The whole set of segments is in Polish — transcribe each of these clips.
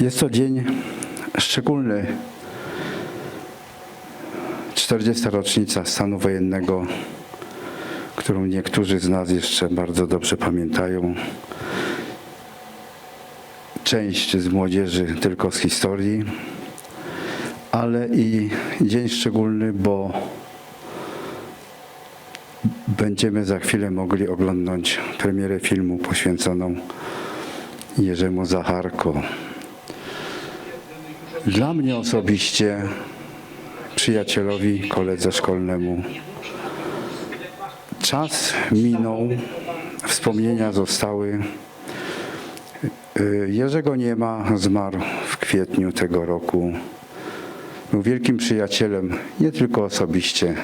Jest to dzień szczególny. 40. rocznica stanu wojennego, którą niektórzy z nas jeszcze bardzo dobrze pamiętają. Część z młodzieży tylko z historii, ale i dzień szczególny, bo będziemy za chwilę mogli oglądać premierę filmu poświęconą Jerzemu Zacharko. Dla mnie osobiście, przyjacielowi, koledze szkolnemu, czas minął, wspomnienia zostały. Jerzego nie ma, zmarł w kwietniu tego roku. Był wielkim przyjacielem, nie tylko osobiście,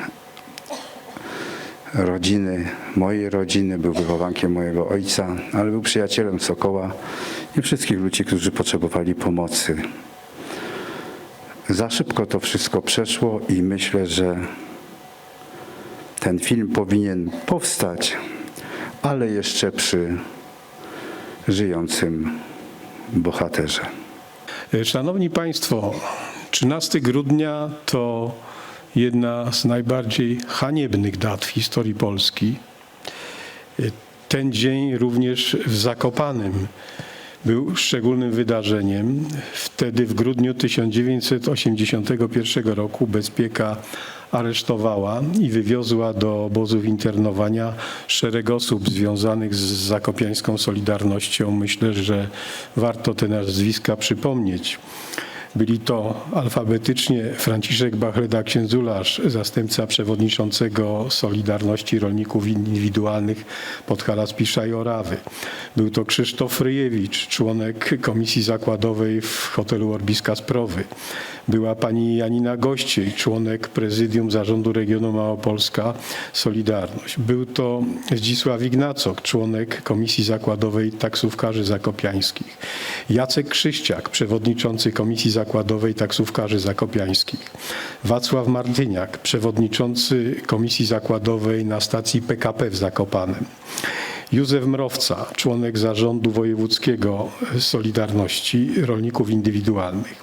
rodziny, mojej rodziny, był wychowankiem mojego ojca, ale był przyjacielem Sokoła i wszystkich ludzi, którzy potrzebowali pomocy. Za szybko to wszystko przeszło i myślę, że ten film powinien powstać, ale jeszcze przy żyjącym bohaterze. Szanowni Państwo, 13 grudnia to jedna z najbardziej haniebnych dat w historii Polski. Ten dzień również w Zakopanem był szczególnym wydarzeniem. Wtedy w grudniu 1981 roku bezpieka aresztowała i wywiozła do obozów internowania szereg osób związanych z zakopiańską Solidarnością. Myślę, że warto te nazwiska przypomnieć. Byli to alfabetycznie Franciszek Bachleda-Księdzularz, zastępca przewodniczącego Solidarności Rolników Indywidualnych Podhala Spisza i Orawy. Był to Krzysztof Ryjewicz, członek Komisji Zakładowej w hotelu Orbiska Sprawy. Była pani Janina Gościej, członek Prezydium Zarządu Regionu Małopolska Solidarność. Był to Zdzisław Ignacok, członek Komisji Zakładowej Taksówkarzy Zakopiańskich. Jacek Krzyściak, przewodniczący Komisji Zakładowej Taksówkarzy Zakopiańskich. Wacław Martyniak, przewodniczący Komisji Zakładowej na stacji PKP w Zakopanem. Józef Mrowca, członek Zarządu Wojewódzkiego Solidarności Rolników Indywidualnych.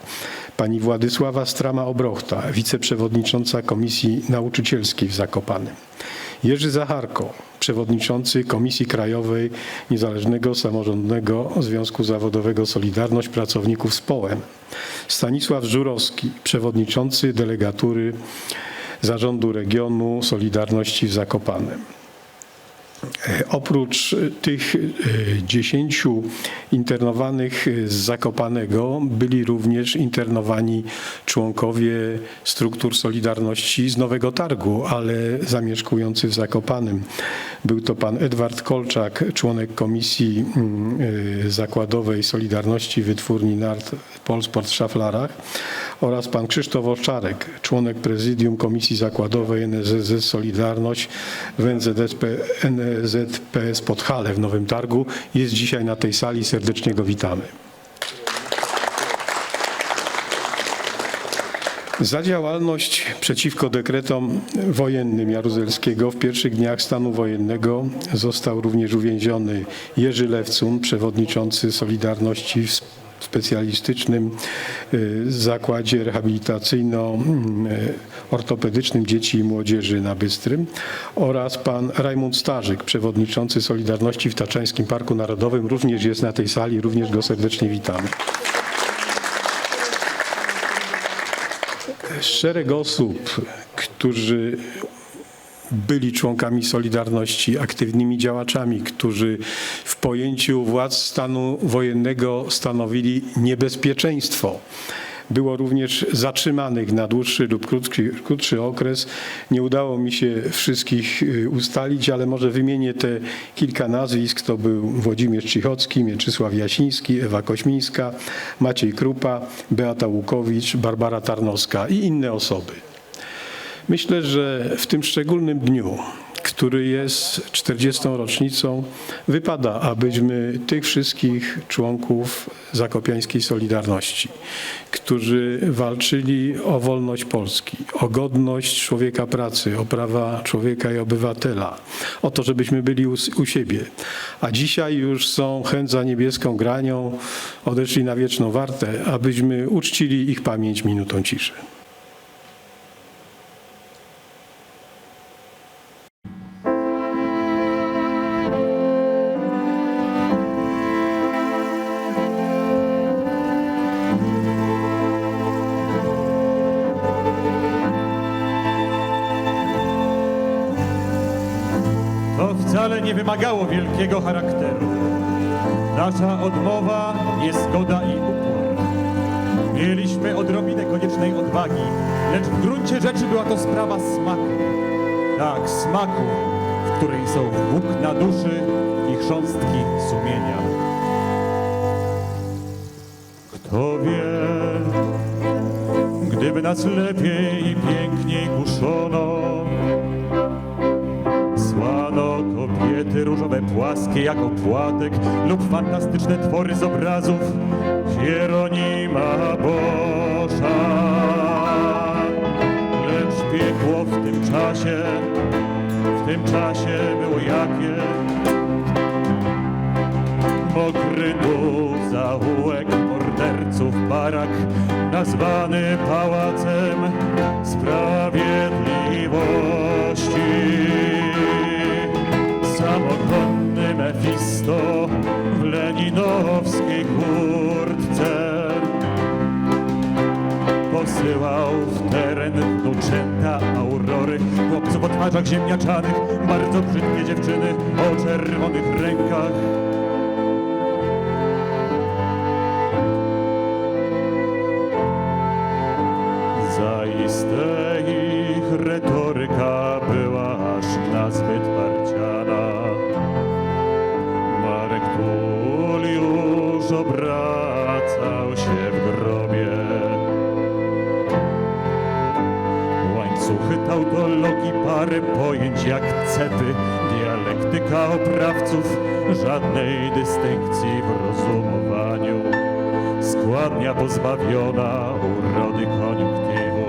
Pani Władysława Strama-Obrochta, wiceprzewodnicząca Komisji Nauczycielskiej w Zakopanem. Jerzy Zacharko, przewodniczący Komisji Krajowej Niezależnego Samorządnego Związku Zawodowego Solidarność Pracowników z. Stanisław Żurowski, przewodniczący delegatury Zarządu Regionu Solidarności w Zakopanem. E, Oprócz tych e, dziesięciu internowanych z Zakopanego byli również internowani członkowie struktur Solidarności z Nowego Targu, ale zamieszkujący w Zakopanem. Był to pan Edward Kolczak, członek Komisji mm, e, Zakładowej Solidarności Wytwórni Nart Polsport w Szaflarach oraz pan Krzysztof Owczarek, członek Prezydium Komisji Zakładowej NZZ Solidarność w NZSP, NZPS Podhale w Nowym Targu. Jest dzisiaj na tej sali. Serdecznie go witamy. Za działalność przeciwko dekretom wojennym Jaruzelskiego w pierwszych dniach stanu wojennego został również uwięziony Jerzy Lewcun, przewodniczący Solidarności w specjalistycznym y, zakładzie rehabilitacyjno-ortopedycznym dzieci i młodzieży na Bystrym oraz pan Rajmund Starzyk, przewodniczący Solidarności w Taczańskim Parku Narodowym, również jest na tej sali, również go serdecznie witamy. Szereg osób, którzy byli członkami Solidarności, aktywnymi działaczami, którzy w pojęciu władz stanu wojennego stanowili niebezpieczeństwo. Było również zatrzymanych na dłuższy lub krótszy, krótszy okres. Nie udało mi się wszystkich y, ustalić, ale może wymienię te kilka nazwisk. To był Włodzimierz Cichocki, Mieczysław Jasiński, Ewa Kośmińska, Maciej Krupa, Beata Łukowicz, Barbara Tarnowska i inne osoby. Myślę, że w tym szczególnym dniu, który jest 40. rocznicą, wypada, abyśmy tych wszystkich członków Zakopiańskiej Solidarności, którzy walczyli o wolność Polski, o godność człowieka pracy, o prawa człowieka i obywatela, o to, żebyśmy byli u, u siebie. A dzisiaj już są chęć za niebieską granią, odeszli na wieczną wartę, abyśmy uczcili ich pamięć minutą ciszy. Wcale nie wymagało wielkiego charakteru. Nasza odmowa, niezgoda i upór. Mieliśmy odrobinę koniecznej odwagi, lecz w gruncie rzeczy była to sprawa smaku. Tak, smaku, w której są włókna duszy i chrząstki sumienia. Kto wie, gdyby nas lepiej i piękniej kuszono, płaskie jak opłatek lub fantastyczne twory z obrazów Hieronima Boscha. Lecz piekło w tym czasie, w tym czasie było jakie? Mokry tu zaułek morderców barak, nazwany Pałacem Sprawiedliwości. W teren wnuczęta Aurory, chłopców o twarzach ziemniaczanych, bardzo brzydkie dziewczyny o czerwonych rękach. Zaiste ich retoryka była aż nazbyt parciana. Marek Tulliusz obracał pojęć jak cepy, dialektyka oprawców, żadnej dystynkcji w rozumowaniu. Składnia pozbawiona urody koniunktywu.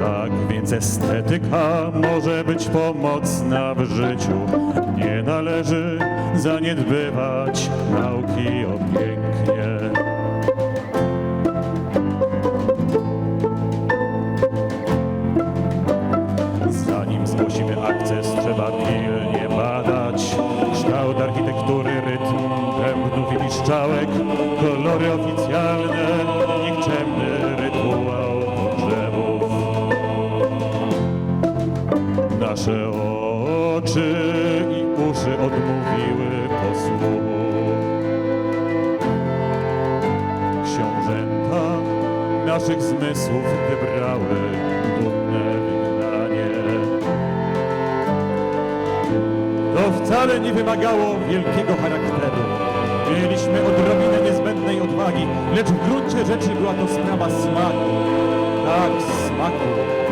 Tak więc estetyka może być pomocna w życiu. Nie należy zaniedbywać nauki o pięknie. Naszych zmysłów wybrały dumne wygnanie. To wcale nie wymagało wielkiego charakteru. Mieliśmy odrobinę niezbędnej odwagi, lecz w gruncie rzeczy była to sprawa smaku. Tak, smaku.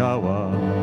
działa.